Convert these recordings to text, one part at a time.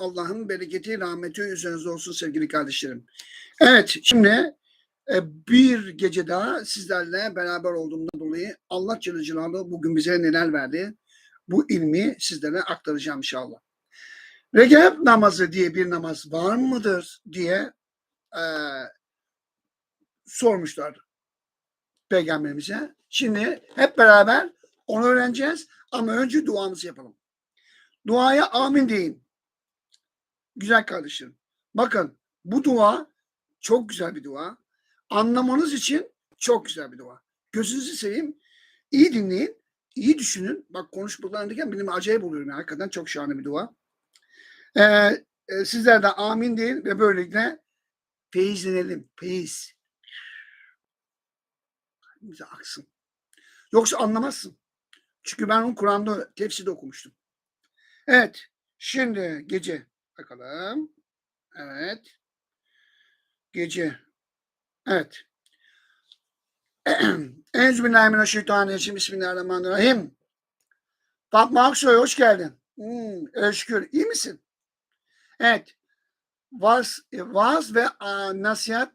Allah'ın bereketi, rahmeti üzerinize olsun sevgili kardeşlerim. Evet, şimdi e, bir gece daha sizlerle beraber olduğumdan dolayı Allah Celle Celaluhu bugün bize neler verdi? Bu ilmi sizlere aktaracağım inşallah. Recep namazı diye bir namaz var mıdır diye e, sormuşlar peygamberimize. Şimdi hep beraber onu öğreneceğiz ama önce duamızı yapalım. Duaya amin deyin. Güzel kardeşlerim. Bakın bu dua çok güzel bir dua. Anlamanız için çok güzel bir dua. Gözünüzü seveyim. İyi dinleyin. iyi düşünün. Bak konuşmalarındayken benim acayip oluyorum. ya. Hakikaten çok şahane bir dua. Ee, e, sizler de amin deyin ve böylelikle feyizlenelim. Feyiz. Kalbimize aksın. Yoksa anlamazsın. Çünkü ben onu Kur'an'da tefsirde okumuştum. Evet. Şimdi gece bakalım. Evet. Gece. Evet. Enzübillahimineşşeytanirracim. Bismillahirrahmanirrahim. Fatma Aksoy hoş geldin. Hmm, Özgür iyi misin? Evet. Vaaz, vaaz ve a, nasihat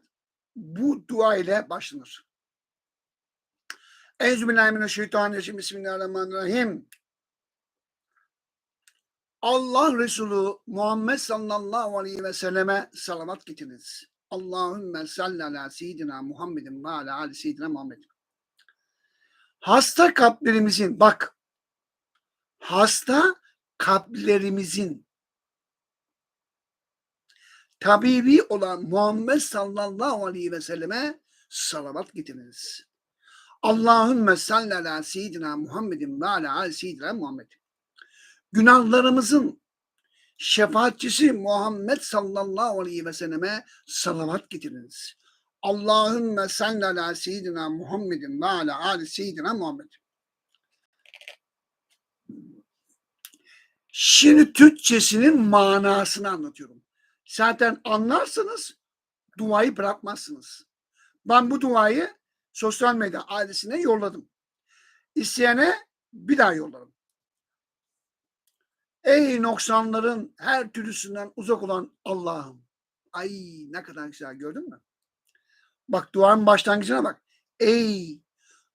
bu dua ile başlanır. Enzübillahimineşşeytanirracim. Bismillahirrahmanirrahim. Allah Resulü Muhammed sallallahu aleyhi ve selleme salavat getiriniz. Allahümme salli ala seyyidina Muhammedin ve ala ali seyyidina Muhammed. Hasta kalplerimizin bak hasta kalplerimizin tabibi olan Muhammed sallallahu aleyhi ve selleme salavat getiriniz. Allahümme salli ala seyyidina Muhammedin ve ala ali seyyidina Muhammed günahlarımızın şefaatçisi Muhammed sallallahu aleyhi ve selleme salavat getiriniz. Allahümme salli ala seyyidina Muhammedin ve ala ali seyyidina Muhammed. Şimdi Türkçesinin manasını anlatıyorum. Zaten anlarsanız duayı bırakmazsınız. Ben bu duayı sosyal medya ailesine yolladım. İsteyene bir daha yollarım. Ey noksanların her türlüsünden uzak olan Allah'ım. Ay ne kadar güzel gördün mü? Bak duanın başlangıcına bak. Ey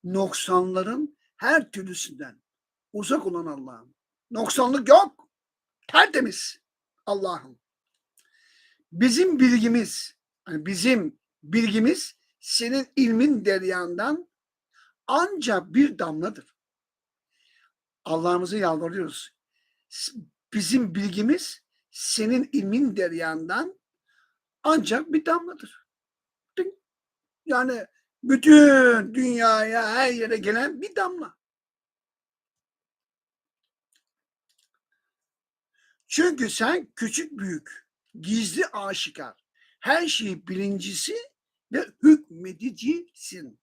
noksanların her türlüsünden uzak olan Allah'ım. Noksanlık yok. Tertemiz Allah'ım. Bizim bilgimiz, yani bizim bilgimiz senin ilmin deryandan ancak bir damladır. Allah'ımızı yalvarıyoruz bizim bilgimiz senin ilmin deryandan ancak bir damladır. Yani bütün dünyaya her yere gelen bir damla. Çünkü sen küçük büyük, gizli aşikar, her şeyi bilincisi ve hükmedicisin.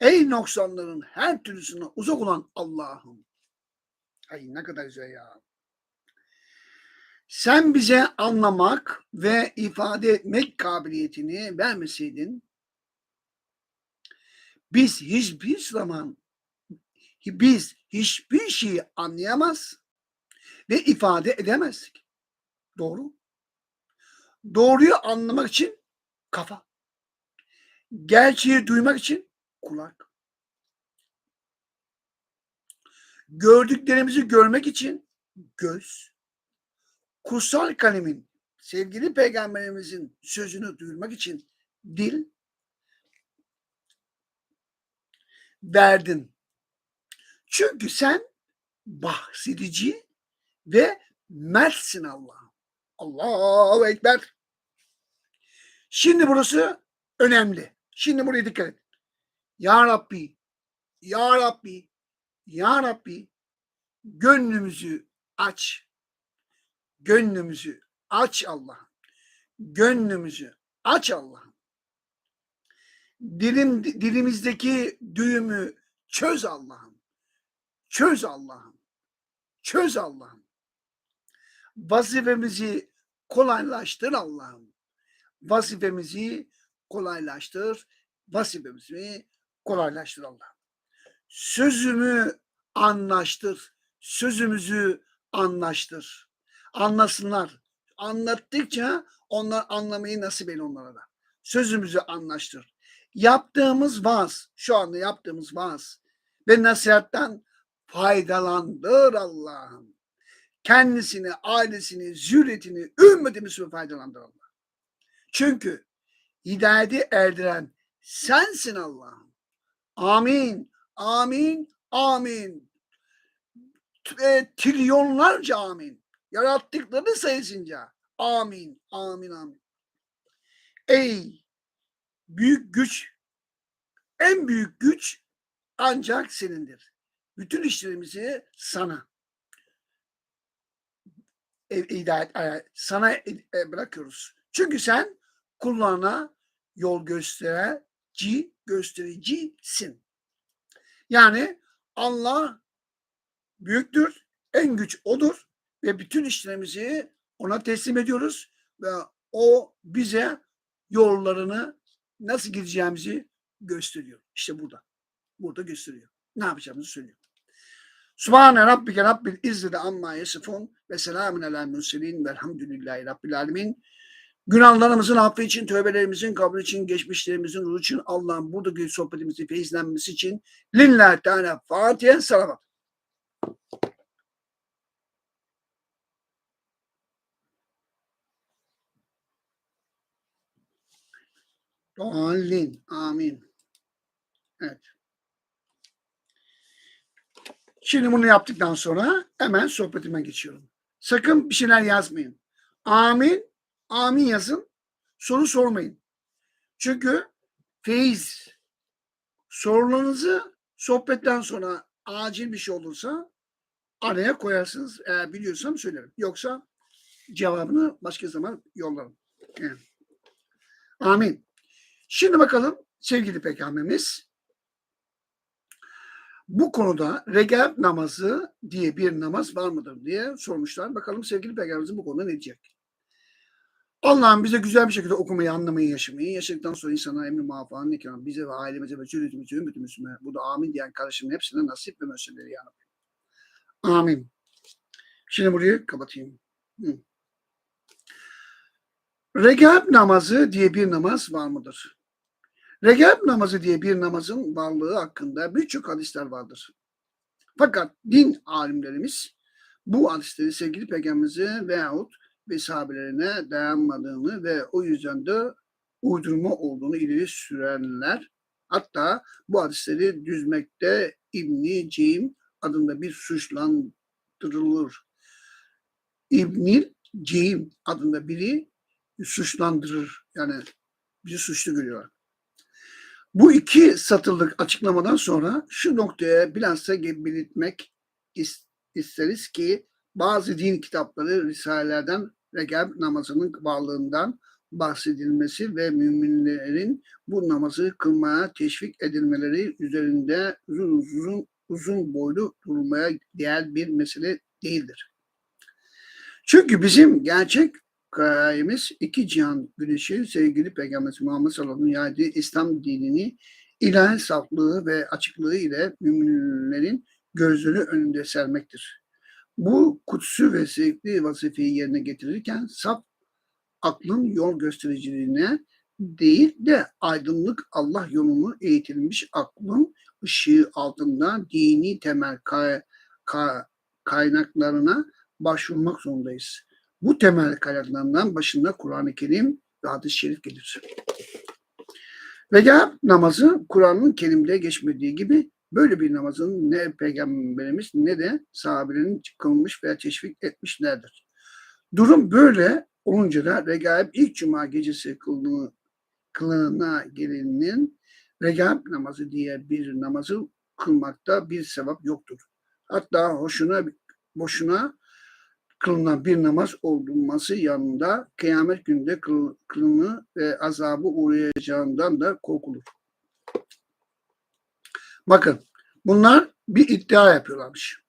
Ey noksanların her türlüsüne uzak olan Allah'ım Ay ne kadar güzel ya. Sen bize anlamak ve ifade etmek kabiliyetini vermeseydin biz hiçbir zaman biz hiçbir şeyi anlayamaz ve ifade edemezdik. Doğru. Doğruyu anlamak için kafa. Gerçeği duymak için kulak. Gördüklerimizi görmek için göz, kutsal kalemin sevgili peygamberimizin sözünü duyurmak için dil verdin. Çünkü sen bahsedici ve mertsin Allah'ım. Allahu Ekber. Şimdi burası önemli. Şimdi buraya dikkat et. Ya Rabbi, Ya Rabbi, ya Rabbi gönlümüzü aç. Gönlümüzü aç Allah'ım. Gönlümüzü aç Allah'ım. Dilim, dilimizdeki düğümü çöz Allah'ım. Çöz Allah'ım. Çöz Allah'ım. Vazifemizi kolaylaştır Allah'ım. Vazifemizi kolaylaştır. Vazifemizi kolaylaştır Allah'ım sözümü anlaştır. Sözümüzü anlaştır. Anlasınlar. Anlattıkça onlar anlamayı nasip eyle onlara da. Sözümüzü anlaştır. Yaptığımız vaaz, şu anda yaptığımız vaaz ve nasihattan faydalandır Allah'ım. Kendisini, ailesini, zürriyetini, ümmetimizi faydalandır Allah. Çünkü hidayeti erdiren sensin Allah'ım. Amin, amin, amin. E, trilyonlarca amin. Yarattıkları sayısınca. Amin, amin, amin. Ey büyük güç, en büyük güç ancak senindir. Bütün işlerimizi sana hidayet, e, sana e, e, bırakıyoruz. Çünkü sen kullarına yol gösterici, göstericisin. Yani Allah büyüktür, en güç odur ve bütün işlerimizi ona teslim ediyoruz ve o bize yollarını nasıl gideceğimizi gösteriyor. İşte burada. Burada gösteriyor. Ne yapacağımızı söylüyor. Subhane rabbike rabbil izzeti amma yasifun ve selamun alel mürselin velhamdülillahi rabbil alemin. Günahlarımızın affı için, tövbelerimizin kabul için, geçmişlerimizin ruhu için, Allah'ın buradaki sohbetimizin feyizlenmesi için lillahi teala Fatiha salavat. Doğallin. Amin. Evet. Şimdi bunu yaptıktan sonra hemen sohbetime geçiyorum. Sakın bir şeyler yazmayın. Amin, amin yazın. Soru sormayın. Çünkü feyiz sorularınızı sohbetten sonra acil bir şey olursa araya koyarsınız. Eğer biliyorsam söylerim. Yoksa cevabını başka zaman yollarım. Evet. Amin. Şimdi bakalım sevgili peygamberimiz bu konuda regab namazı diye bir namaz var mıdır diye sormuşlar. Bakalım sevgili peygamberimizin bu konuda ne diyecek? Allah'ım bize güzel bir şekilde okumayı, anlamayı, yaşamayı, yaşadıktan sonra insana emri muvafanın ikram, bize ve ailemize ve cürriyetimize, ümmetimize, bu da amin diyen kardeşimin hepsine nasip ve meseleleri ya Rabbi. Amin. Şimdi burayı kapatayım. Hı. Regab namazı diye bir namaz var mıdır? Regab namazı diye bir namazın varlığı hakkında birçok hadisler vardır. Fakat din alimlerimiz bu hadisleri sevgili peygamberimize veyahut ve sahabelerine dayanmadığını ve o yüzden de uydurma olduğunu ileri sürenler hatta bu hadisleri düzmekte İbni Ceym adında bir suçlandırılır. İbni Ceym adında biri suçlandırır. Yani bizi suçlu görüyor. Bu iki satırlık açıklamadan sonra şu noktaya bilhassa belirtmek is- isteriz ki bazı din kitapları risalelerden Regab namazının varlığından bahsedilmesi ve müminlerin bu namazı kılmaya teşvik edilmeleri üzerinde uzun uzun uzun boylu durmaya değer bir mesele değildir. Çünkü bizim gerçek gayemiz iki cihan güneşi sevgili Peygamber Muhammed sallallahu aleyhi yaydığı İslam dinini ilahi saflığı ve açıklığı ile müminlerin gözleri önünde sermektir. Bu kutsu ve zevkli vazifeyi yerine getirirken saf aklın yol göstericiliğine değil de aydınlık Allah yolunu eğitilmiş aklın ışığı altında dini temel kay- ka- kaynaklarına başvurmak zorundayız. Bu temel kaynaklarından başında Kur'an-ı Kerim ve hadis-i şerif gelir. Vega namazı Kur'an'ın kelimde geçmediği gibi böyle bir namazın ne peygamberimiz ne de sahabelerin kılmış veya teşvik etmişlerdir. Durum böyle olunca da regaib ilk cuma gecesi kıldığı, kılığına gelinin regaib namazı diye bir namazı kılmakta bir sevap yoktur. Hatta hoşuna boşuna kılınan bir namaz olması yanında kıyamet günde kıl, kılını ve azabı uğrayacağından da korkulur. Bakın bunlar bir iddia yapıyorlarmış.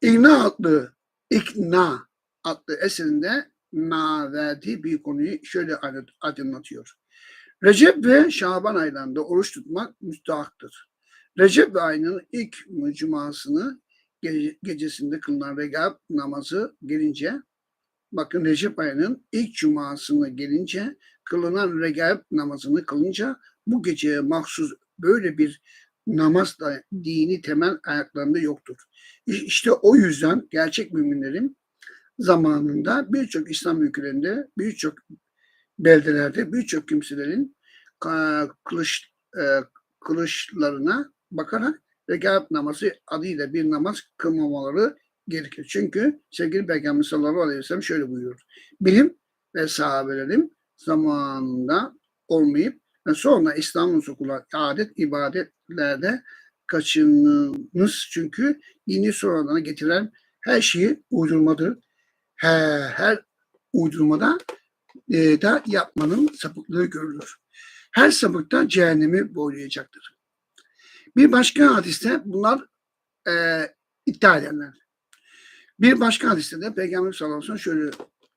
İkna adlı İkna adlı eserinde na bir konuyu şöyle aydınlatıyor. Recep ve Şaban aylarında oruç tutmak müstahaktır. Recep ayının ilk cumasını gece, gecesinde kılınan regab namazı gelince bakın Recep ayının ilk cumasına gelince kılınan regaib namazını kılınca bu geceye mahsus böyle bir namaz da dini temel ayaklarında yoktur. İşte o yüzden gerçek müminlerin zamanında birçok İslam ülkelerinde, birçok beldelerde, birçok kimselerin kılıç, e, kılıçlarına bakarak regaib namazı adıyla bir namaz kılmamaları gerekir. Çünkü sevgili Peygamber sallallahu aleyhi ve sellem şöyle buyuruyor. Bilim ve sahabelerin zamanında olmayıp sonra İslam'ın sokulan adet ibadetlerde kaçınınız çünkü dini sonradan getiren her şeyi uydurmadır. Her, her uydurmada e, da yapmanın sapıklığı görülür. Her sapıkta cehennemi boylayacaktır. Bir başka hadiste bunlar e, iddia edenler. Bir başka hadiste de Peygamber sallallahu aleyhi ve sellem şöyle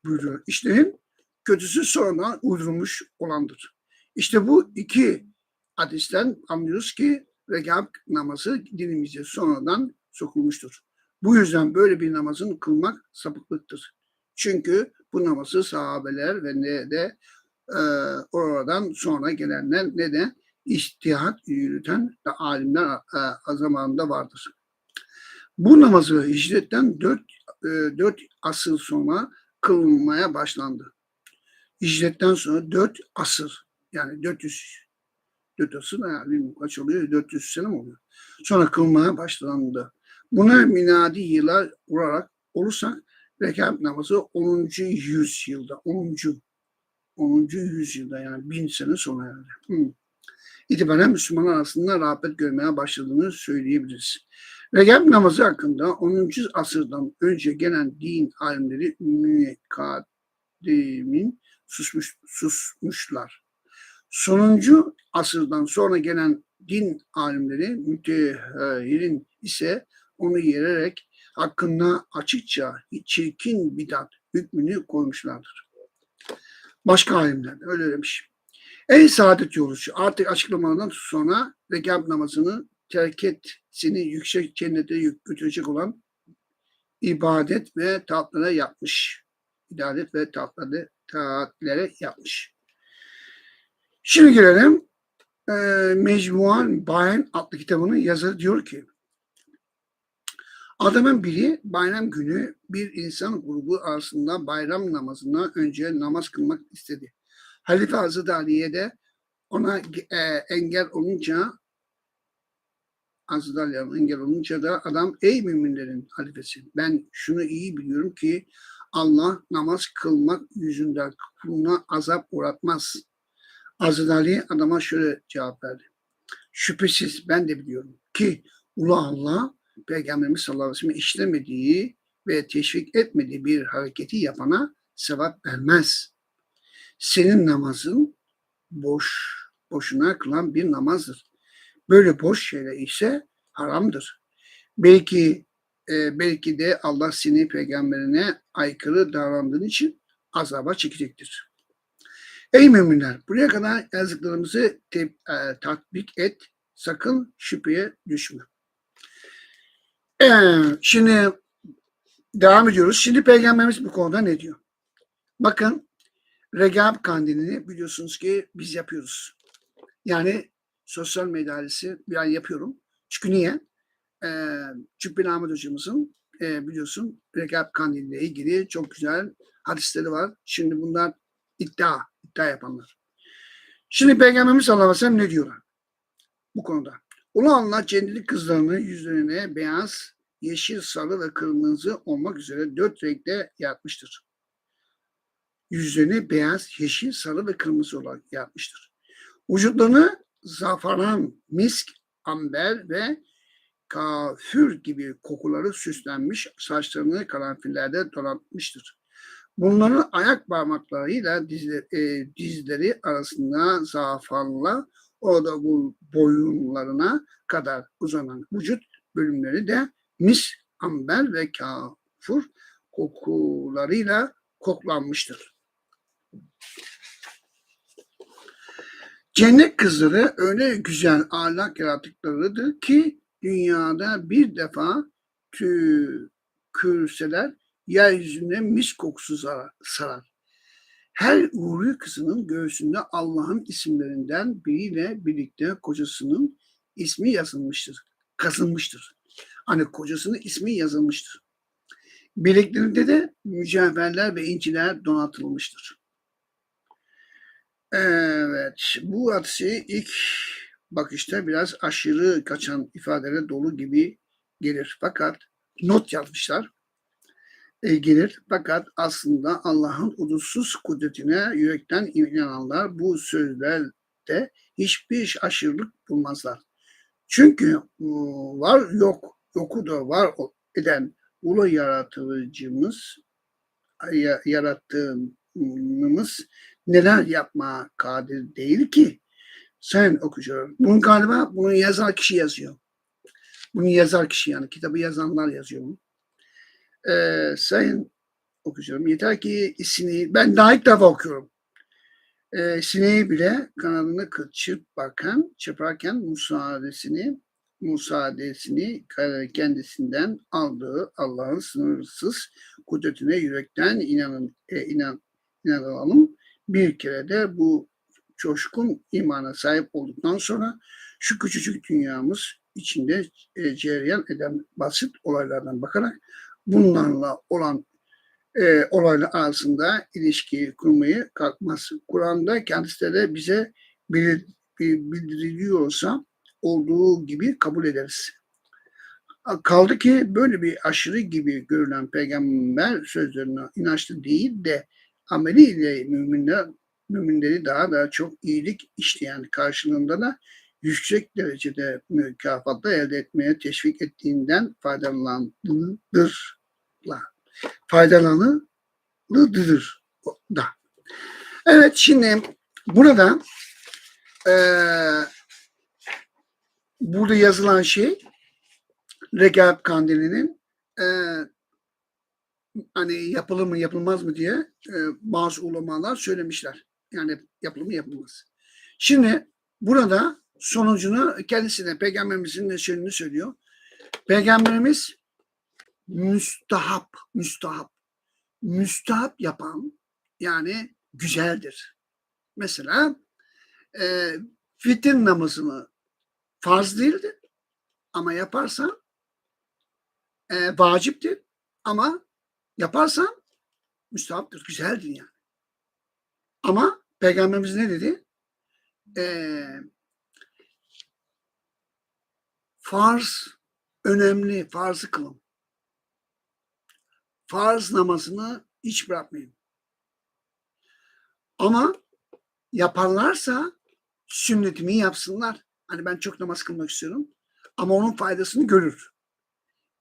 buyuruyor. İşlerin kötüsü sonradan uydurulmuş olandır. İşte bu iki hadisten anlıyoruz ki rekab namazı dinimize sonradan sokulmuştur. Bu yüzden böyle bir namazın kılmak sapıklıktır. Çünkü bu namazı sahabeler ve ne de e, oradan sonra gelenler ne de iştihat yürüten de alimler e, zamanında vardır. Bu namazı hicretten 4, e, 4 asır sonra kılınmaya başlandı. Hicretten sonra 4 asır yani 400 4 asır yani bilmiyorum kaç oluyor 400 sene mi oluyor? Sonra kılmaya başlandı. Buna minadi yıllar vurarak olursak rekat namazı 10. yüzyılda 10. 10. yüzyılda yani bin sene sonra herhalde. Hı. İtibaren Müslümanlar arasında rağbet görmeye başladığını söyleyebiliriz. Recep namazı hakkında 10. asırdan önce gelen din alimleri Ümmü Kadim'in susmuş, susmuşlar. Sonuncu asırdan sonra gelen din alimleri müteahhirin ise onu yererek hakkında açıkça çirkin bidat hükmünü koymuşlardır. Başka alimler öyle demiş. Ey saadet yolcusu artık açıklamalardan sonra rekab namazını terk et seni yüksek cennete götürecek olan ibadet ve taatlara yapmış. İbadet ve taatları, taatlere yapmış. Şimdi gelelim e, Mecmuan Bayan adlı kitabının yazarı diyor ki Adamın biri bayram günü bir insan grubu arasında bayram namazından önce namaz kılmak istedi. Halife Hazreti Ali'ye de ona e, engel olunca Hazreti Ali'ye engel olunca da adam ey müminlerin halifesi ben şunu iyi biliyorum ki Allah namaz kılmak yüzünden kuluna azap uğratmaz. Hazreti Ali adama şöyle cevap verdi. Şüphesiz ben de biliyorum ki Ulu Allah Peygamberimiz sallallahu aleyhi ve sellem işlemediği ve teşvik etmediği bir hareketi yapana sevap vermez. Senin namazın boş, boşuna kılan bir namazdır. Böyle boş şeyler ise haramdır. Belki e, belki de Allah seni peygamberine aykırı davrandığın için azaba çekecektir. Ey müminler buraya kadar yazdıklarımızı te, e, tatbik et. Sakın şüpheye düşme. Ee, şimdi devam ediyoruz. Şimdi Peygamberimiz bu konuda ne diyor? Bakın Regab kandilini biliyorsunuz ki biz yapıyoruz. Yani sosyal medyalisi ay yapıyorum. Çünkü niye? Ee, Cübbeli Ahmet hocamızın e, biliyorsun Regab kandiliyle ilgili çok güzel hadisleri var. Şimdi bunlar iddia, iddia yapanlar. Şimdi Peygamberimiz sallallahu aleyhi ve sellem ne diyorlar bu konuda? Ulu Allah cennet kızlarını yüzlerine beyaz, yeşil, sarı ve kırmızı olmak üzere dört renkte yapmıştır. Yüzlerini beyaz, yeşil, sarı ve kırmızı olarak yapmıştır. Vücutlarını zafaran, misk, amber ve kafür gibi kokuları süslenmiş, saçlarını karanfillerde donatmıştır. Bunların ayak parmaklarıyla dizleri, e, dizleri arasında zafarla orada bu boyunlarına kadar uzanan vücut bölümleri de mis, amber ve kafur kokularıyla koklanmıştır. Cennet kızları öyle güzel ahlak yarattıklarıdır ki dünyada bir defa tükürseler yeryüzüne mis kokusu sarar. Her uğurlu kızının göğsünde Allah'ın isimlerinden biriyle birlikte kocasının ismi yazılmıştır. Kazınmıştır. Hani kocasının ismi yazılmıştır. Bileklerinde de mücevherler ve inciler donatılmıştır. Evet, bu hadise ilk bakışta biraz aşırı kaçan ifadeler dolu gibi gelir. Fakat not yazmışlar e, gelir. Fakat aslında Allah'ın udutsuz kudretine yürekten inananlar bu sözlerde hiçbir aşırılık bulmazlar. Çünkü e, var yok, yoku da var eden ulu yaratıcımız ya- yarattığımız neler yapmaya kadir değil ki? Sen okuyucu. Bunu galiba bunu yazar kişi yazıyor. Bunu yazar kişi yani kitabı yazanlar yazıyor bunu. Ee, sayın okuyucularım yeter ki sineği, ben daha ilk defa okuyorum. Ee, sineği bile kanadını kı- çırparken, çırparken müsaadesini müsaadesini kendisinden aldığı Allah'ın sınırsız kudretine yürekten inanın, e, inan, inanalım. Bir kere de bu coşkun imana sahip olduktan sonra şu küçücük dünyamız içinde e, cereyan eden basit olaylardan bakarak bunlarla olan e, olaylar arasında ilişki kurmayı kalkmaz. Kur'an'da kendisi de bize bilir, bildiriliyorsa olduğu gibi kabul ederiz. Kaldı ki böyle bir aşırı gibi görülen peygamber sözlerine inançlı değil de ameliyle müminler müminleri daha da çok iyilik işleyen karşılığında da yüksek derecede mükafatla elde etmeye teşvik ettiğinden faydalanılır. Faydalanılıdır da. Evet şimdi burada eee burada yazılan şey Recep Kandili'nin e, hani yapılır mı yapılmaz mı diye e, bazı ulemalar söylemişler. Yani yapılır mı yapılmaz. Şimdi burada sonucunu kendisine peygamberimizin de sözünü söylüyor. Peygamberimiz müstahap, müstahap, müstahap yapan yani güzeldir. Mesela e, fitin namazını farz değildir ama yaparsan e, vaciptir ama yaparsan müstahaptır, güzeldir yani. Ama Peygamberimiz ne dedi? E, farz önemli, farzı kılın. Farz namazını hiç bırakmayın. Ama yaparlarsa sünnetimi yapsınlar. Hani ben çok namaz kılmak istiyorum. Ama onun faydasını görür.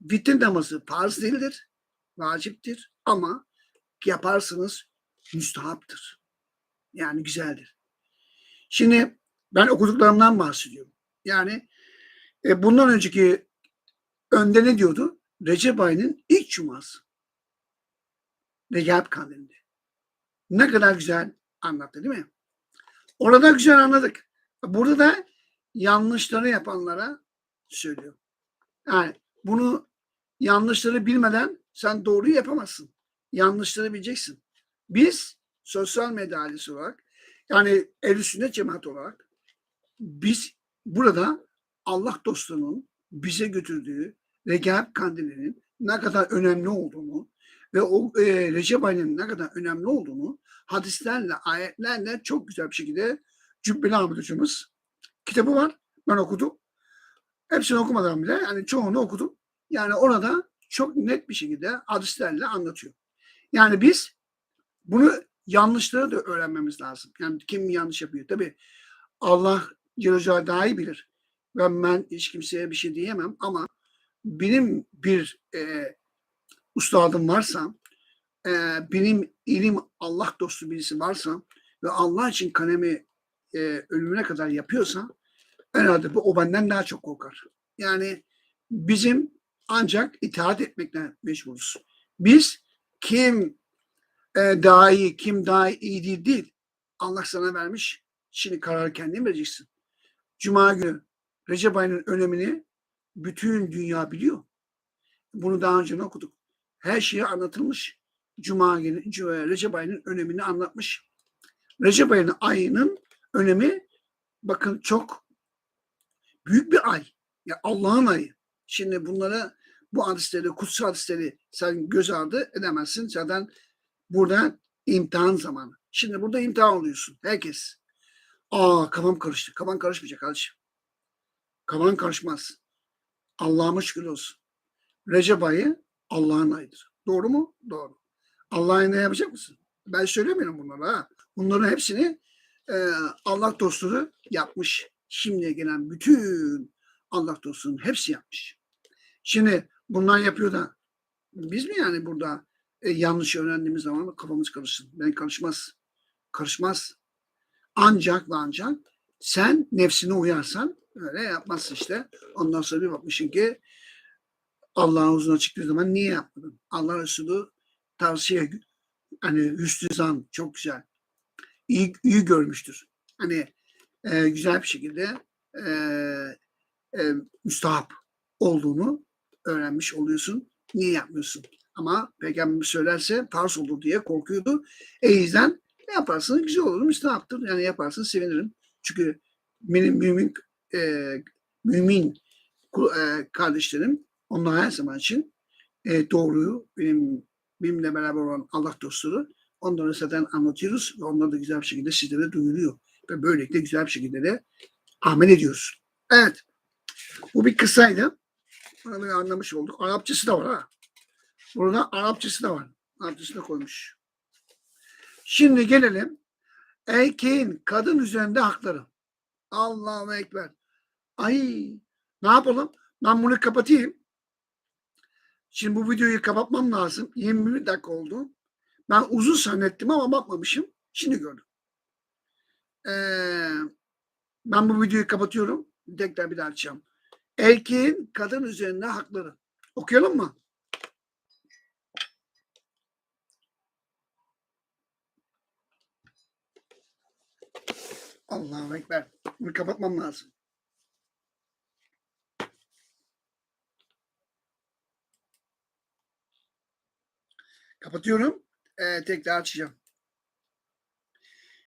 Vitir namazı farz değildir. Vaciptir. Ama yaparsınız müstahaptır. Yani güzeldir. Şimdi ben okuduklarımdan bahsediyorum. Yani e, bundan önceki önde ne diyordu? Recep ayının ilk cuması. Recep kandilinde. Ne kadar güzel anlattı değil mi? Orada güzel anladık. Burada da yanlışları yapanlara söylüyor. Yani bunu yanlışları bilmeden sen doğruyu yapamazsın. Yanlışları bileceksin. Biz sosyal medya ailesi olarak yani el üstünde cemaat olarak biz burada Allah dostluğunun bize götürdüğü Recep Kandili'nin ne kadar önemli olduğunu ve o e, Recep ayının ne kadar önemli olduğunu hadislerle, ayetlerle çok güzel bir şekilde Cübbeli Ahmet hocamız kitabı var. Ben okudum. Hepsini okumadan bile yani çoğunu okudum. Yani orada çok net bir şekilde hadislerle anlatıyor. Yani biz bunu yanlışları da öğrenmemiz lazım. Yani kim yanlış yapıyor? Tabii Allah Celle daha iyi bilir. Ben, ben hiç kimseye bir şey diyemem ama benim bir e, ustadım varsa, e, benim ilim Allah dostu birisi varsa ve Allah için kalemi e, ölümüne kadar yapıyorsa herhalde bu o benden daha çok korkar. Yani bizim ancak itaat etmekle meşgulüz. Biz kim e, daha iyi, kim daha iyi değil, değil. Allah sana vermiş. Şimdi kararı kendin vereceksin. Cuma günü Recep ayının önemini bütün dünya biliyor. Bunu daha önce okuduk. her şeyi anlatılmış. Cuma günü Recep ayının önemini anlatmış. Recep ayının ayının önemi bakın çok büyük bir ay. Ya Allah'ın ayı. Şimdi bunları bu hadisleri, kutsal hadisleri sen göz ardı edemezsin. Zaten burada imtihan zamanı. Şimdi burada imtihan oluyorsun. Herkes. Aa kafam karıştı. Kafan karışmayacak kardeşim. Kafan karışmaz. Allah'ıma şükür olsun. Recep ayı Allah'ın ayıdır. Doğru mu? Doğru. Allah'ın ne yapacak mısın? Ben söylemiyorum bunları ha. Bunların hepsini e, Allah dostları yapmış. Şimdiye gelen bütün Allah dostlarının hepsi yapmış. Şimdi bunlar yapıyor da biz mi yani burada e, yanlış öğrendiğimiz zaman kafamız karışsın? Ben karışmaz. Karışmaz. Ancak ve ancak sen nefsine uyarsan öyle yapmazsın işte. Ondan sonra bir bakmışsın ki Allah'ın huzuruna çıktığı zaman niye yapmadın? Allah Resulü tavsiye hani hüsnü zan çok güzel. İyi, iyi görmüştür. Hani e, güzel bir şekilde e, e, müstahap olduğunu öğrenmiş oluyorsun. Niye yapmıyorsun? Ama peygamber söylerse tars olur diye korkuyordu. E yüzden ne yaparsın? Güzel olur. Müstahaptır. Yani yaparsın sevinirim. Çünkü benim mümin e, mümin e, kardeşlerim onlar her zaman için e, doğruyu benim benimle beraber olan Allah dostları onları zaten anlatıyoruz ve onlar da güzel bir şekilde sizlere duyuruyor. Ve böylelikle güzel bir şekilde de amel ediyoruz. Evet. Bu bir kısaydı. Bunu anlamış olduk. Arapçası da var ha. Burada Arapçası da var. Arapçası da koymuş. Şimdi gelelim. Erkeğin kadın üzerinde hakları. Allahu Ekber. Ay ne yapalım? Ben bunu kapatayım. Şimdi bu videoyu kapatmam lazım. 21 dakika oldu. Ben uzun zannettim ama bakmamışım. Şimdi gördüm. Ee, ben bu videoyu kapatıyorum. Tekrar bir daha açacağım. Erkeğin kadın üzerinde hakları. Okuyalım mı? Allahu Ekber. Bunu kapatmam lazım. Kapatıyorum. Ee, tekrar açacağım.